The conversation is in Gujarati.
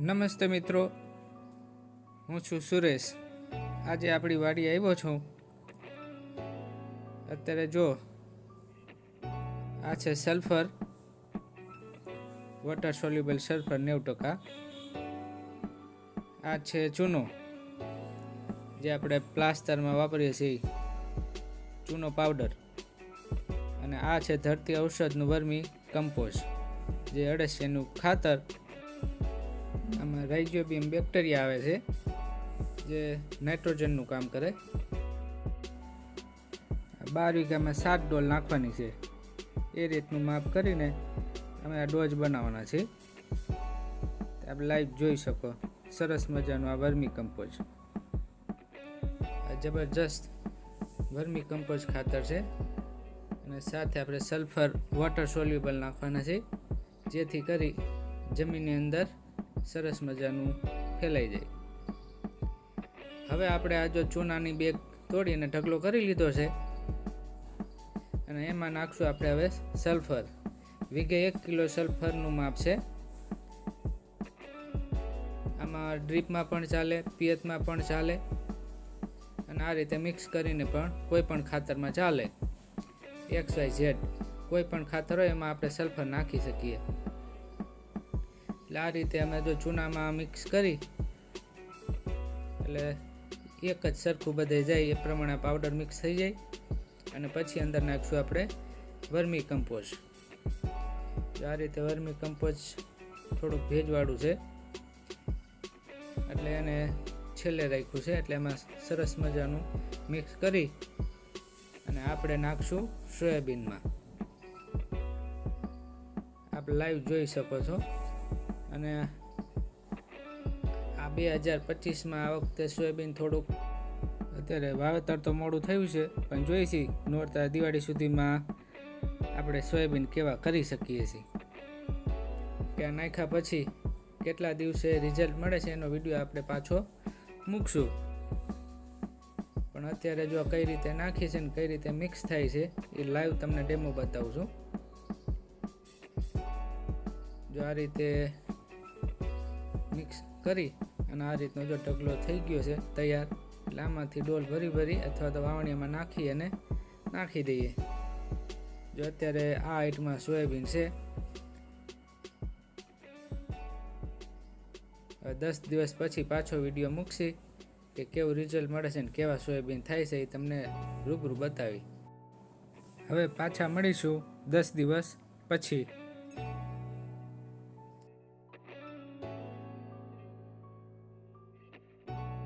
નમસ્તે મિત્રો. હું છું સુરેશ. આજે આપણી વાડી આવ્યો છું. અત્યારે જો, આ છે સલ્ફર વોટર સોલ્યુબલ સલ્ફર નેવું ટકા. આ છે ચૂનો, જે આપણે પ્લાસ્ટરમાં વાપરીએ છીએ. ચૂનો પાવડર. અને આ છે ધરતી ઔષધનું વર્મી કમ્પોઝ, જે અળસિયાનું ખાતર આમાં રાઇઝોબિયમ બેક્ટેરિયા આવે છે, જે નાઇટ્રોજનનું કામ કરે. બાર વીઘામાં સાત ડોલ નાખવાની છે. એ રીતનું માપ કરીને અમે આ ડોઝ બનાવવાના છે. આપણે લાઈવ જોઈ શકો. સરસ મજાનું આ વર્મી કમ્પોઝ આ જબરજસ્ત વર્મી કમ્પોઝ ખાતર છે. અને સાથે આપણે સલ્ફર વોટર સોલ્યુબલ નાખવાના છે. જેથી કરી જમીનની અંદર સરસ મજાનું ફેલાઈ જાય. હવે આપણે આ જો ચૂનાની બેગ તોડીને ઢગલો કરી લીધો છે અને એમાં નાખશું આપણે હવે સલ્ફર. વીઘે એક કિલો સલ્ફરનું માપ છે. આમાં ડ્રીપમાં પણ ચાલે, પિયતમાં પણ ચાલે અને આ રીતે મિક્સ કરીને પણ કોઈ પણ ખાતરમાં ચાલે. X Y Z. કોઈ પણ ખાતર હોય એમાં આપણે સલ્ફર નાખી શકીએ. એટલે આ રીતે અમે જો ચૂનામાં મિક્સ કરી, એટલે એક જ સરખું બધે જાય, એ પ્રમાણે પાવડર મિક્સ થઈ જાય. અને પછી અંદર નાખશું આપણે વર્મી કમ્પોઝ આ રીતે વર્મી કમ્પોઝ થોડુંક ભેજવાળું છે, એટલે એને છેલ્લે રાખ્યું છે, એટલે એમાં સરસ મજાનું મિક્સ કરી અને આપણે નાખશું સોયાબીનમાં. આપ લાઈવ જોઈ શકો છો. અને આ બે હજાર પચીસમાં આ વખતે સોયાબીન થોડુંક અત્યારે વાવેતર તો મોડું થયું છે, પણ જોઈશી નોરતા દિવાળી સુધીમાં આપણે સોયાબીન કેવા કરી શકીએ છીએ. ત્યાં નાખ્યા પછી કેટલા દિવસે રિઝલ્ટ મળે છે એનો વીડિયો આપણે પાછો મૂકશું. પણ અત્યારે જો કઈ રીતે નાખીએ છે ને કઈ રીતે મિક્સ થાય છે, એ લાઈવ તમને ડેમો બતાવું છું. જો આ રીતે મિક્સ કરી અને આ રીતનો જો ઢગલો થઈ ગયો છે, તૈયાર. એટલે આમાંથી ડોલ ભરી ભરી અથવા તો વાવણીમાં નાખી અને નાખી દઈએ. જો અત્યારે આ હાઈટમાં સોયાબીન છે. દસ દિવસ પછી પાછો વીડિયો મૂકશી કે કેવું રિઝલ્ટ મળે છે ને કેવા સોયાબીન થાય છે એ તમને રૂબરૂ બતાવી. હવે પાછા મળીશું દસ દિવસ પછી.